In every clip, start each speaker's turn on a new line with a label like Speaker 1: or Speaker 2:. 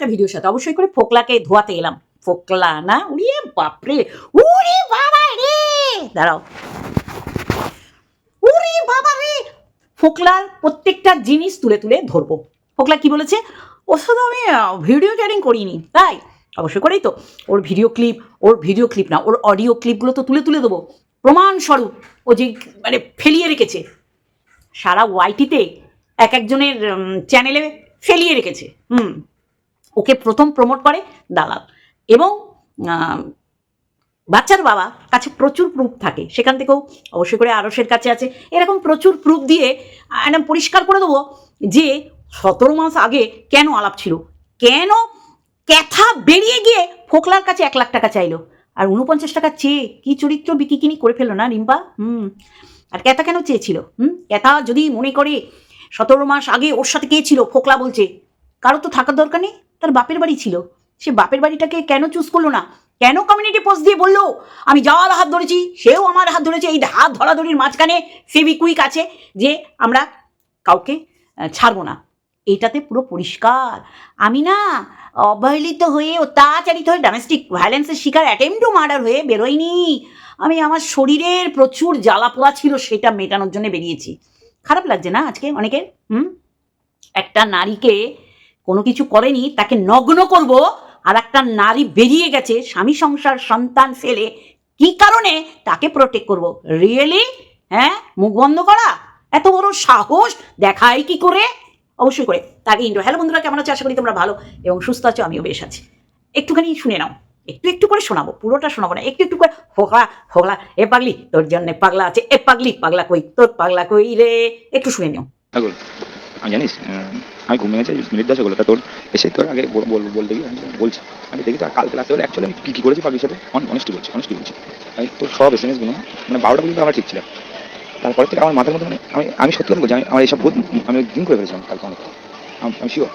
Speaker 1: একটা ভিডিওর সাথে অবশ্যই করে ফোকলাকে ধোয়াতে এলাম। ফোকলা না, উড়িয়ে, বাপরে! উড়ি বাবা রে! দাঁড়াও। উড়ি বাবা রে! ফোকলার প্রত্যেকটা জিনিস তুলে তুলে ধরবো। ফোকলা কি বলেছে? ওর সাথে আমি ভিডিও ক্যারিং করিনি, তাই? অবশ্যই করেই তো। ওর ভিডিও ক্লিপ ওর ভিডিও ক্লিপ না, ওর অডিও ক্লিপগুলো তো তুলে তুলে দেবো। প্রমাণস্বরূপ, ও যে মানে ফেলিয়ে রেখেছে। সারা ওয়াইটিতে এক একজনের চ্যানেলে ফেলিয়ে রেখেছে। হুম। ওকে প্রথম প্রমোট করে দালাল। এবং বাচ্চার বাবা কাছে প্রচুর প্রুফ থাকে। সেখান থেকেও অবশ্যই করে আরসের কাছে আছে। এরকম প্রচুর প্রুফ দিয়ে একদম পরিষ্কার করে দেবো যে সতেরো মাস আগে কেন আলাপ ছিল? কেন ক্যাথা বেরিয়ে গিয়ে ফোকলার কাছে এক লাখ টাকা চাইলো? আর উনপঞ্চাশ টাকা চেয়ে কি চরিত্র বিকিকিনি করে ফেলল না রিম্পা? হুম। আর ক্যাথা কেন চেয়েছিল? হুম? ক্যাথা যদি মনে করে সতেরো মাস আগে ওর সাথে কে ছিল? ফোকলা বলছে। কারও তো থাকার দরকার নেই, তার বাপের বাড়ি ছিল। সে বাপের বাড়িটাকে কেন চুজ করল না? কেন কমিউনিটি পোস্ট দিয়ে বলল, আমি যাওয়ার হাত ধরেছি, সেও আমার হাত ধরেছে। এই হাত ধরাধরির মাঝখানে ফেবিকুইক আছে যে আমরা কাউকে ছাড়বো না। এটাতে পুরো পরিষ্কার। আমি না অবহেলিত হয়ে, অত্যাচারিত হয়ে ডোমেস্টিক ভায়োলেন্সের শিকার অ্যাটেম্পটু মার্ডার হয়ে বেরোয়নি আমি আমার শরীরের প্রচুর জ্বালা পোড়া ছিল, সেটা মেটানোর জন্য বেরিয়েছি। খারাপ লাগছে না আজকে অনেকের? হুম? একটা নারীকে কোনো কিছু করেনি, তাকে নগ্ন করব আর একটা নারী বেরিয়ে গেছে, স্বামী সংসার, সন্তান ফেলে কি কারণে? তাকে প্রোটেক্ট করব। রিয়েলি হ্যাঁ? মুখ বন্ধ করা? এত বড় সাহস? দেখায় কি করে? অবশ্যই করে। তাকে ইন্ডো হ্যালো বন্ধুরা, কেমন আছে? আশা করি তোমরা ভালো এবং সুস্থ আছো, আমিও বেশ আছি। একটুখানি শুনে নাও। একটু একটু করে শোনাবো। পুরোটা শোনাবো না। একটু একটু করে ফোকলা ফোকলা এ পাগলি, তোর জন্য পাগলা আছে, এ পাগলি, পাগলা কই, তোর পাগলা কই রে? একটু শুনে নিও।
Speaker 2: আমি জানিস আমি ঘুমিয়ে গেছি মিনিট দশ হলো। তা তোর এসে তোর আগে বল, বল- বলতে গিয়ে আমি বলছি। আমি দেখি তো আর কাল ক্লাসে হলে অ্যাকচুয়ালি আমি কী কী করেছি পাগলির সাথে? অনেস্টি বলছি অনেস্টি বলছি। আমি তোর সব এস এম এসগুলো মানে বারোটা পর্যন্ত আমার ঠিক ছিল। তারপরে থেকে আমার মাথার মধ্যে মানে আমি আমি সত্যি কথা বলছি, আমি, আমার এইসব ভূত, আমি দিন করে ফেলেছিলাম কালকে অনেক আমি শিওর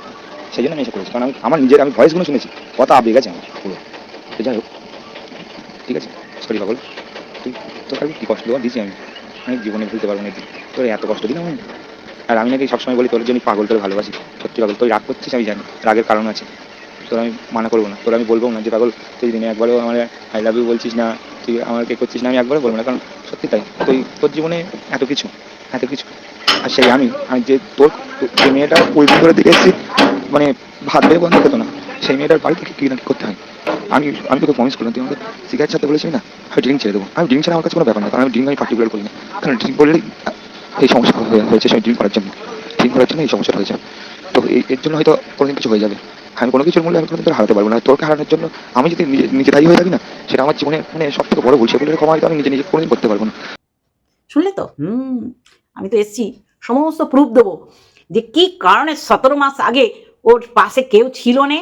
Speaker 2: সেই জন্য আমি এসব করেছি। কারণ আমি, আমার নিজের, আমি ভয়েসগুলো শুনেছি। কথা আবেগ আছে আমার পুরো। তো যাই হোক, ঠিক আছে? সরি পাগল। তুই, তোর কাছে কী কষ্ট? দেওয়া দিছি আমি। আমি জীবনে ভুলতে পারব না। তোর এত কষ্ট দিলাম আমি। আর আমি নাকি সবসময় বলি, তোর জন্য পাগল, তোর ভালোবাসি। সত্যি পাগল, তুই রাগ করছিস, আমি জানি, রাগের কারণ আছে। তোর আমি মানা করব না, তোর আমি বলব না যে, পাগল, তুই দিনে একবারও আমার আই লাভ ইউ বলছিস না, তুই আমাকে করছিস না, আমি একবারও বলব না, কারণ সত্যি তাই। তুই, তোর জীবনে এত কিছু এত কিছু। আর সেই আমি আমি যে তোর, যে মেয়েটা উল্টো করে দিকে এসেছি মানে ভাত বেয়ে বন্ধ খেতো না, সেই মেয়েটার বাড়ি থেকে কি না কি করতে হয়? আমি আমি তোকে প্রমিস করলাম, তুই আমাকে সিগারেট ছাড়তে বলেছিস না? আমি ড্রিঙ্ক ছেড়ে দেবো। আমি ড্রিঙ্ক ছাড়া আমার কাছে কোনো ব্যাপার না, কারণ আমি ড্রিঙ্ক আমি পার্টিকুলার করি না। কারণ ড্রিঙ্ক করলেই এই সমস্যা হয়েছে সেই ড্রিঙ্ক করার জন্য। ড্রিঙ্ক করার জন্য এই সমস্যাটা হয়েছে। তো এই, এর জন্য হয়তো কোনোদিন কিছু হয়ে যাবে। আমি কোনো কিছুর মূল্যে আমি কোনোদিন হারাতে পারব না। তোকে হারানোর জন্য আমি যদি নিজে দায়ী হয়ে থাকি না, সেটা আমার জীবনে মানে সব থেকে বড় ভুল। সেগুলোর ক্ষমা হয়তো আমি নিজে নিজে কোনোদিন করতে পারব না।
Speaker 1: শুনলে তো? হুম, আমি তো এসছি। সমস্ত প্রুফ দেবো যে কি কারণে সতেরো মাস আগে ওর পাশে কেউ ছিল নে।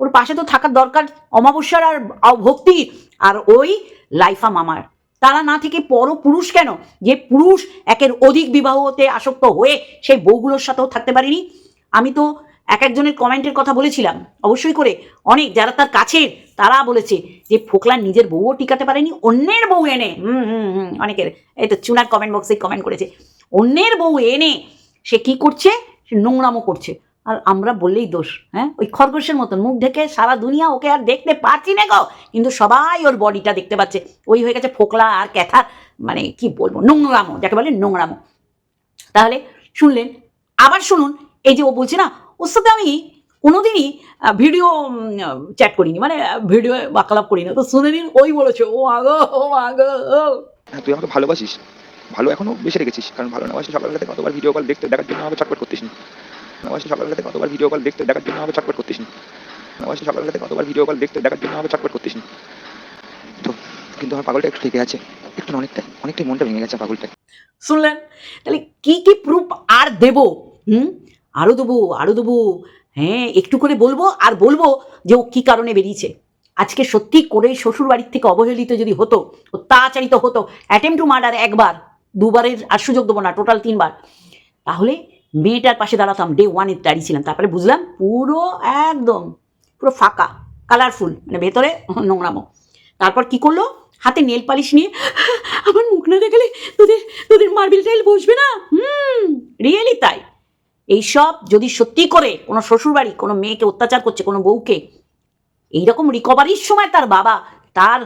Speaker 1: ওর পাশে তো থাকার দরকার অমাবস্যার আর ভক্তির আর ওই লাইফা মামার। তারা না থেকে পর পুরুষ কেন? যে পুরুষ একের অধিক বিবাহতে আসক্ত হয়ে সেই বউগুলোর সাথেও থাকতে পারিনি? আমি তো এক একজনের কমেন্টের কথা বলেছিলাম, অবশ্যই করে। অনেক যারা তার কাছের, তারা বলেছে যে ফোকলা নিজের বউও টিকাতে পারেনি, অন্যের বউ এনে, হুম হুম হুম, অনেকের। এই তো চুনার কমেন্ট বক্সে কমেন্ট করেছে। অন্যের বউ এনে সে কি করছে? সে নোংরামো করছে। আর আমরা বললেই দোষ হ্যাঁ? ওই খরগোশের মতন মুখ ঢেকে সারা দুনিয়া ওকে আর দেখতে পাচ্ছি না গো। কিন্তু সবাই ওর বডিটা দেখতে পাচ্ছে। ওই হয়ে গেছে ফোকলা আর ক্যাথা মানে কি বলব, নোংরামো, যাকে বলে নোংরামো। তাহলে শুনলেন, আবার শুনুন, এই যে ও বলছে না, ওর সাথে আমি কোনোদিনই ভিডিও চ্যাট করিনি মানে ভিডিও বাকলাপ করি না তো শুনে নিন, ওই বলেছে, ও আগো ও আগো
Speaker 2: হ্যাঁ তুই আমাকে ভালোবাসিস, ভালো এখনও বেশি রেখেছিস, কারণ ভালো না বাসি সকালবেলাতে কতবার ভিডিও কল দেখতে, দেখার জন্য আমাকে চটপট করতিস না। বাসি সকালবেলাতে কতবার ভিডিও কল দেখতে, দেখার জন্য আমাকে চটপট করতিস না। বাসি সকালবেলাতে কতবার ভিডিও কল দেখতে, দেখার জন্য আমাকে চটপট করতিস তো, কিন্তু আমার পাগলটা একটু থেকে আছে। একটু অনেকটাই অনেকটাই মনটা ভেঙে গেছে পাগলটা
Speaker 1: শুনলেন? তাহলে কি কি প্রুফ আর দেবো? হুম? আরও দেবো আরও দেবো। হ্যাঁ একটু করে বলব আর বলব যে ও কী কারণে বেরিয়েছে। আজকে সত্যি করে শ্বশুর বাড়ির থেকে অবহেলিত যদি হতো অত্যাচারিত হতো অ্যাটেম্প টু মার্ডার একবার, দুবারের আর সুযোগ দেবো না টোটাল তিনবার। তাহলে মেয়েটার পাশে দাঁড়াতাম ডে ওয়ানে দাঁড়িয়েছিলাম তারপরে বুঝলাম পুরো একদম পুরো ফাঁকা কালারফুল মানে ভেতরে নোংরামো। তারপর কি করল? হাতে নেল পালিশ নিয়ে আমার মুখ না দেখালে তোদের তোদের মার্বেল টাইল বসবে না? হুম রিয়েলি তাই। এইসব যদি সত্যি করে কোনো শ্বশুরবাড়ি, কোনো মেয়েকে অত্যাচার করছে, কোনো বউকে, এইরকম রিকভারির সময় তার বাবা তার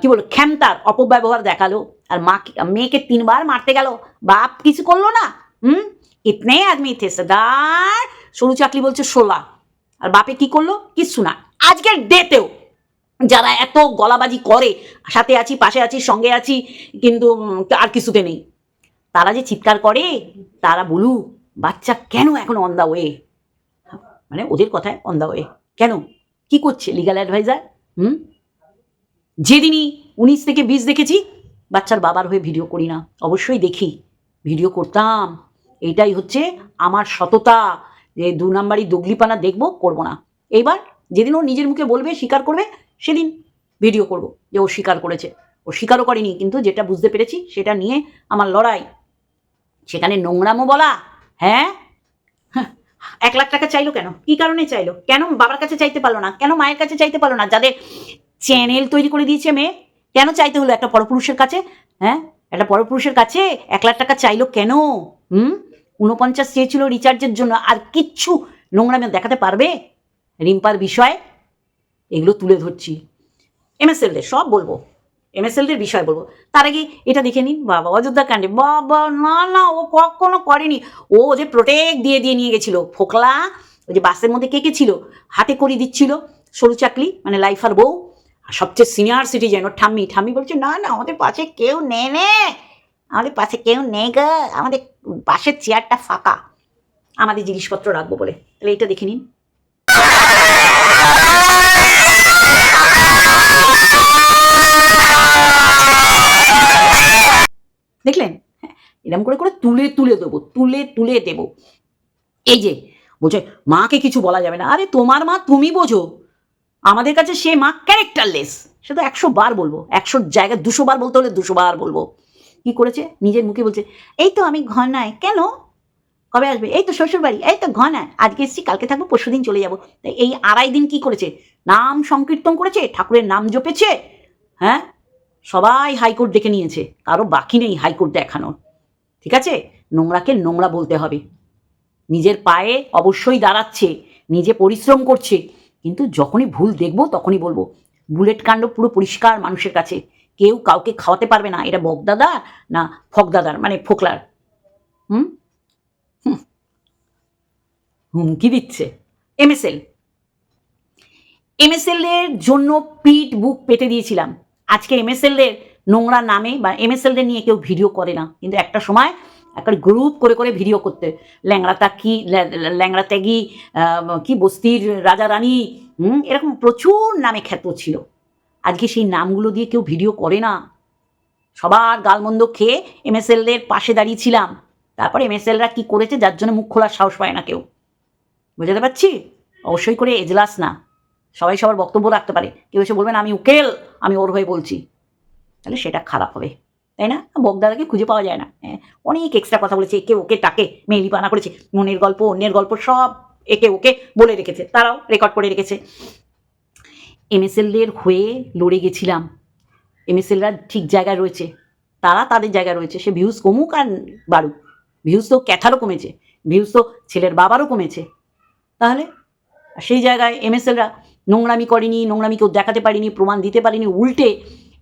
Speaker 1: কি বলব, ক্ষমতার অপব্যবহার দেখাল। আর মাকে, মেয়েকে তিনবার মারতে গেল। বাপ কিছু করল না। হুম? কিতনে আদমি থে সদার। সরু চাকলি বলছে শোলা আর বাপে কি করল? কিচ্ছু না। আজকের ডেতেও যারা এত গলাবাজি করে, সাথে আছি, পাশে আছি, সঙ্গে আছি, কিন্তু আর কিছুতে নেই। তারা যে চিৎকার করে, তারা বলুক, বাচ্চা কেন এখন অন দা ওয়ে মানে ওদের কথায় অন দা ওয়ে কেন? কি করছে লিগাল অ্যাডভাইজার হুম? যেদিনই উনিশ থেকে বিশ দেখেছি, বাচ্চার বাবার হয়ে ভিডিও করি না। অবশ্যই দেখি। ভিডিও করতাম। এইটাই হচ্ছে আমার সততা। যে দু নাম্বারই দুগলিপানা দেখব করব না। এইবার যেদিন ও নিজের মুখে বলবে স্বীকার করবে সেদিন ভিডিও করব যে ও স্বীকার করেছে। ও স্বীকারও করেনি কিন্তু যেটা বুঝতে পেরেছি সেটা নিয়ে আমার লড়াই। সেখানে নোংরামো বলা হ্যাঁ, এক লাখ টাকা চাইলো কেন? কি কারণে চাইলো? কেন বাবার কাছে চাইতে পারল না? কেন মায়ের কাছে চাইতে পারল না? যাদের চ্যানেল তৈরি করে দিয়েছে মেয়ে কেন চাইতে হলো একটা পরপুরুষের কাছে? হ্যাঁ? একটা পরপুরুষের কাছে এক লাখ টাকা চাইলো কেন? হুম? উনপঞ্চাশ চেয়েছিল রিচার্জের জন্য, আর কিচ্ছু নোংরামে দেখাতে পারবে? রিম্পার বিষয়, এগুলো তুলে ধরছি। এমএসএলদের সব বলব। এমএসএলদের বিষয় বলব। তার আগে এটা দেখে নিন, বাবা, অযোধ্যা কাণ্ডে। বাবা, না না, ও কখনো করেনি। ও ওদের প্রোটেক্ট দিয়ে দিয়ে নিয়ে গেছিল। ফোকলা, ওই যে বাসের মধ্যে কে কে ছিল? হাতে করে দিচ্ছিল। সরু চাকলি মানে লাইফার বউ। আর সবচেয়ে সিনিয়র সিটিজেন ওর ঠাম্মি। ঠাম্মি বলছে, না না, আমাদের পাশে কেউ নেই নে। আমাদের পাশে কেউ নেই গা। আমাদের পাশের চেয়ারটা ফাঁকা। আমাদের জিনিসপত্র রাখব বলে। তাহলে এটা দেখে নিন। দেখলেন? হ্যাঁ, এরকম করে করে তুলে তুলে দেবো তুলে তুলে দেবো। এই যে বলছে মাকে কিছু বলা যাবে না। আরে তোমার মা তুমি বোঝো। আমাদের কাছে সে মা ক্যারেক্টারলেস সে তো একশো বার বলব। একশোর জায়গায় দুশো বার বলতে হলে দুশো বার বলব। কি করেছে? নিজের মুখে বলছে, এই তো আমি ঘনায়, কেন? কবে আসবে? এই তো শ্বশুর বাড়ি এই তো ঘনায়, আজকে এসছি, কালকে থাকব পরশু দিন চলে যাব। এই আড়াই দিন কি করেছে? নাম সংকীর্তন করেছে, ঠাকুরের নাম জপেছে হ্যাঁ? সবাই হাইকোর্ট দেখে নিয়েছে, কারও বাকি নেই হাইকোর্ট দেখানোর, ঠিক আছে? নোংরাকে নোংরা বলতে হবে। নিজের পায়ে অবশ্যই দাঁড়াচ্ছে, নিজে পরিশ্রম করছে, কিন্তু যখনই ভুল দেখব, তখনই বলব, বুলেট কাণ্ড পুরো পরিষ্কার মানুষের কাছে। কেউ কাউকে খাওয়াতে পারবে না। এটা বকদাদা না ফকদাদার মানে ফোকলার। হুম? হুম। হুমকি দিচ্ছে। এমএসএল। এমএসএল এর জন্য পিট বুক পেতে দিয়েছিলাম। আজকে এমএসএল এর নোংরা নামে বা এমএসএল দের নিয়ে কেউ ভিডিও করে না। কিন্তু একটা সময় একটা গ্রুপ করে করে ভিডিও করতে। ল্যাংড়া তাকি ল্যাংড়া ত্যাগি কি বস্তির রাজা রানী এরকম প্রচুর নামে খ্যাত ছিল। আজকে সেই নামগুলো দিয়ে কেউ ভিডিও করে না। সবার গালমন্দ খেয়ে এমএসএলদের পাশে দাঁড়িয়েছিলাম তারপর এমএসএলরা কি করেছে যার জন্য মুখ খোলার সাহস পায় না কেউ? বুঝতে পারছি? অবশ্যই করে এজলাস না। সবাই সবার বক্তব্য রাখতে পারে। কেউ এসে বলবেন আমি উকেল আমি ওর হয়ে বলছি। তাহলে সেটা খারাপ হবে। তাই না? বকদাদাকে খুঁজে পাওয়া যায় না। হ্যাঁ, অনেক এক্সট্রা কথা বলেছে একে ওকে তাকে মেলি পানা করেছে মনের গল্প অন্যের গল্প সব একে ওকে বলে রেখেছে। তারাও রেকর্ড করে রেখেছে। এমএসএলদের হয়ে লড়ে গেছিলাম। এমএসএলরা ঠিক জায়গায় রয়েছে। তারা তাদের জায়গায় রয়েছে। সে ভিউজ কমুক আর বাড়ুক। ভিউজ তো ক্যাথারও কমেছে। ভিউজ তো ছেলের বাবারও কমেছে। তাহলে আর সেই জায়গায় এমএসএলরা নোংরামি করেনি নোংরামি কেউ দেখাতে পারিনি প্রমাণ দিতে পারিনি উল্টে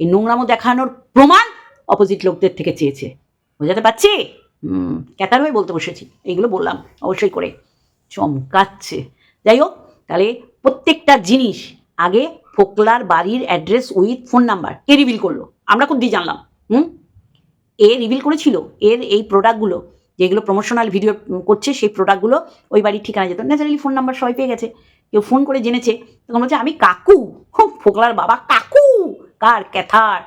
Speaker 1: এই নোংরামো দেখানোর প্রমাণ অপোজিট লোকদের থেকে চেয়েছে। বোঝাতে পারছি? ক্যাতার হয়ে বলতে বসেছি। এইগুলো বললাম অবশ্যই করে। চমকাচ্ছে। যাই হোক তাহলে প্রত্যেকটা জিনিস আগে ফোকলার বাড়ির অ্যাড্রেস উইথ ফোন নাম্বার কে রিভিল করল? আমরা খুব দিয়ে জানলাম, হুম? এ রিভিল করেছিল, এর এই প্রোডাক্টগুলো যেগুলো প্রমোশনাল ভিডিও করছে, সেই প্রোডাক্টগুলো ওই বাড়ির ঠিকানা যেত। ন্যাচারালি ফোন নাম্বার সবাই পেয়ে গেছে। কেউ ফোন করে জেনেছে, তখন বলছে, আমি কাকু ফোকলার বাবা কাকু, কার ক্যাথার?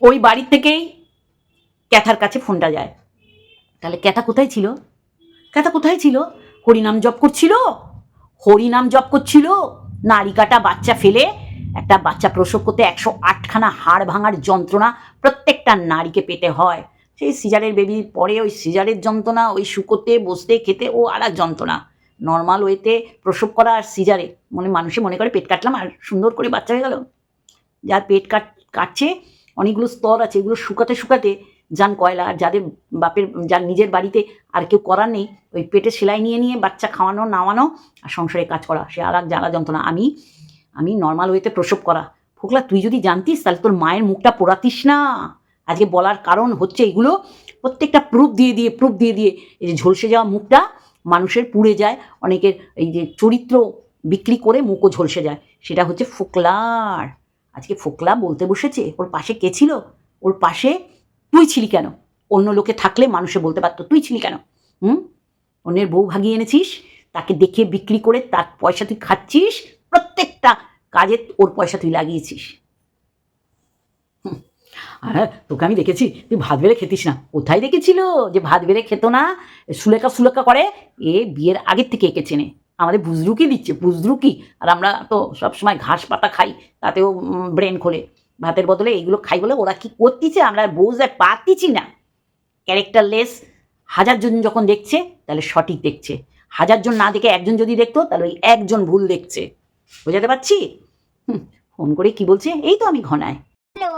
Speaker 1: ওই বাড়ির থেকেই ক্যাথার কাছে ফোনটা যায়। তাহলে ক্যাথা কোথায় ছিল? ক্যাথা কোথায় ছিল? হরিনাম জপ করছিল? হরিনাম জপ করছিল? নারী কাটা বাচ্চা ফেলে, একটা বাচ্চা প্রসব করতে একশো আটখানা হাড় ভাঙার যন্ত্রণা প্রত্যেকটা নারীকে পেতে হয়। সেই সিজারের বেবি পরে ওই সিজারের যন্ত্রণা, ওই শুকোতে, বসতে, খেতে, ও আর এক যন্ত্রণা নর্মাল ওয়েতে প্রসব করা আর সিজারে, মনে মানুষে মনে করে পেট কাটলাম আর সুন্দর করে বাচ্চা হয়ে গেল। যার পেট কাট, কাটছে, অনেকগুলো স্তর আছে, এগুলো শুকাতে শুকাতে যান কয়লা আর যাদের বাপের, যার নিজের বাড়িতে আর কেউ করার নেই, ওই পেটে সেলাই নিয়ে নিয়ে বাচ্চা খাওয়ানো, নামানো আর সংসারে কাজ করা, সে আর জ্বালা যন্ত্রণা। আমি আমি নর্মাল ওয়েতে প্রসব করা। ফোকলা, তুই যদি জানতিস, তাহলে তোর মায়ের মুখটা পোড়াতিস না। আজকে বলার কারণ হচ্ছে এগুলো প্রত্যেকটা প্রুফ দিয়ে দিয়ে প্রুফ দিয়ে দিয়ে এই যে ঝলসে যাওয়া মুখটা মানুষের পুড়ে যায়, অনেকের এই যে চরিত্র বিক্রি করে মুখও ঝলসে যায়। সেটা হচ্ছে ফোকলার। আজকে ফোকলা বলতে বসেছে, ওর পাশে কে ছিল? ওর পাশে তুই ছিলি কেন? অন্য লোকে থাকলে মানুষে বলতে পারতো, তুই ছিলি কেন? হুম? অন্যের বউ ভাগিয়ে এনেছিস, তাকে দেখে বিক্রি করে তার পয়সা তুই খাচ্ছিস, প্রত্যেকটা কাজে ওর পয়সা তুই লাগিয়েছিস। আর তোকে আমি দেখেছি, তুই ভাত বেড়ে খেতিস না। কোথায় দেখেছিল যে ভাত বেড়ে খেত না? সুলেখা সুলেখা করে, এ বিয়ের আগের থেকে একে চেনে। আমাদের বুজরুকি দিচ্ছে, বুজরুকি। আর আমরা তো সবসময় ঘাস পাতা খাই, তাতেও ব্রেন খোলে। ভাতের বদলে এগুলো খাই বলে ওরা কি করতেছে? আমরা বুঝতে পারতেছি না। ক্যারেক্টারলেস হাজারজন যখন দেখছে তাহলে সঠিক দেখছে। হাজারজন না দেখে একজন যদি দেখতো তাহলে ওই একজন ভুল দেখছে। বোঝাতে পারছি? হুম, ফোন করে কি বলছে? এই তো আমি ঘনায়।
Speaker 3: হ্যালো।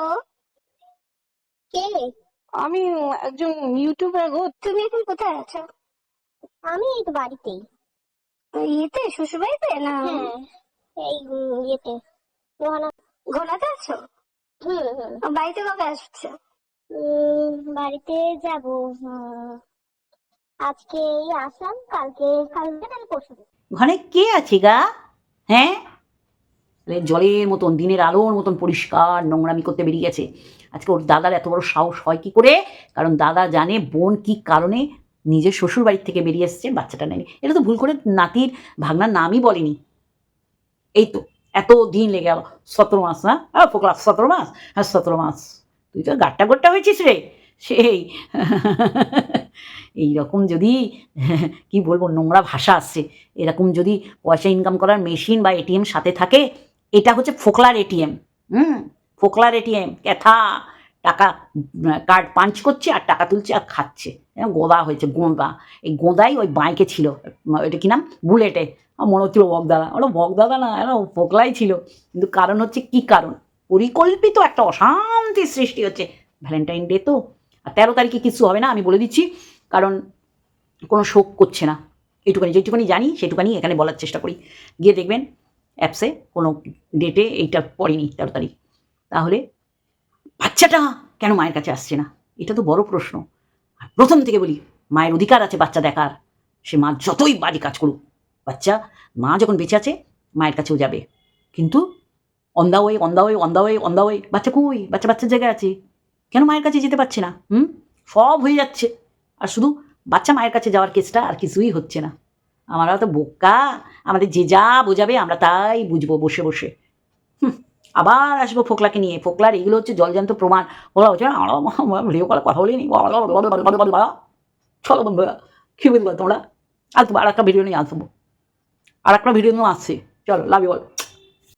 Speaker 3: কে?
Speaker 4: আমি একজন ইউটিউবার গো
Speaker 3: তুমি এখন কোথায় আছো? আমি এই তো বাড়িতেই।
Speaker 4: ইয়েতে শ্বশুর বাড়িতে না?
Speaker 3: হ্যাঁ এই ইয়েতে।
Speaker 4: ঘোলাতে আছো? বাড়িতে কবে আসছে?
Speaker 3: বাড়িতে যাব আজকে এই আসলাম কালকে কালকে তাহলে পরশু।
Speaker 1: ঘরে কে আছে গা? হ্যাঁ? জলের মতন দিনের আলোর মতন পরিষ্কার নোংরামি করতে বেরিয়ে গেছে। আজকে ওর দাদার এত বড় সাহস হয় কি করে? কারণ দাদা জানে বোন কি কারণে নিজের শ্বশুর বাড়ির থেকে বেরিয়ে এসছে বাচ্চাটা নেয়নি। এটা তো ভুল করে নাতির ভাগনার নামই বলেনি। এই তো। এত দিন লেগে গেল। সতেরো মাস, না? হ্যাঁ ফোকলা, সতেরো মাস? হ্যাঁ সতেরো মাস। তুই তো গাট্টা গোট্টা হয়েছিস রে। সেই। এইরকম যদি, কি বলব, নোংরা ভাষা আসছে। এরকম যদি পয়সা ইনকাম করার মেশিন বা এটিএম সাথে থাকে, এটা হচ্ছে ফোকলার এটিএম হুম? ফোকলার এটিএম ক্যাথা টাকা কার্ড পাঞ্চ করছে আর টাকা তুলছে আর খাচ্ছে। এরকম গোদা হয়েছে, গোঁদা। এই গোঁদাই ওই বাইকে ছিল। এটা কি নাম? বুলেটে। মনে হচ্ছিল বকদাদা। ওটা বকদাদা না এটা ফোকলাই ছিল। কিন্তু কারণ হচ্ছে কি কারণ? পরিকল্পিত একটা অশান্তির সৃষ্টি হচ্ছে। ভ্যালেন্টাইন ডে তো। আর তেরো তারিখে কিছু হবে না, আমি বলে দিচ্ছি। কারণ কোনো শোক করছে না। এইটুখানি যেটুখানি জানি, সেটুখানি এখানে বলার চেষ্টা করি। গিয়ে দেখবেন, অ্যাপসে কোনো ডেটে এইটা পড়েনি তেরো তারিখ। তাহলে বাচ্চাটা কেন মায়ের কাছে আসছে না? এটা তো বড় প্রশ্ন। আর প্রথম থেকে বলি মায়ের অধিকার আছে বাচ্চা দেখার। সে মা যতই বাজে কাজ করুক বাচ্চা মা যখন বেঁচে আছে মায়ের কাছেও যাবে। কিন্তু on the way on the way on the way on the way বাচ্চা কই? বাচ্চা বাচ্চার জায়গায় আছে। কেন মায়ের কাছে যেতে পারছে না? হুম? সব হয়ে যাচ্ছে। আর শুধু বাচ্চা মায়ের কাছে যাওয়ার কেসটা আর কিছুই হচ্ছে না। আমরা তো বোকা আমাদের যে যা বোঝাবে আমরা তাই বুঝব বসে বসে। হুম, আবার আসব ফোকলাকে নিয়ে ফোকলার এগুলো হচ্ছে জলজান্ত প্রমাণ ওরা হচ্ছে ভিডিও কলে কথা বলিনি চলো বন্ধুরা কী বুঝব তোমরা আসব আর একটা ভিডিও নিয়ে আসব আর একটা ভিডিও নিয়ে আসছে চলো লাভ ইউ অল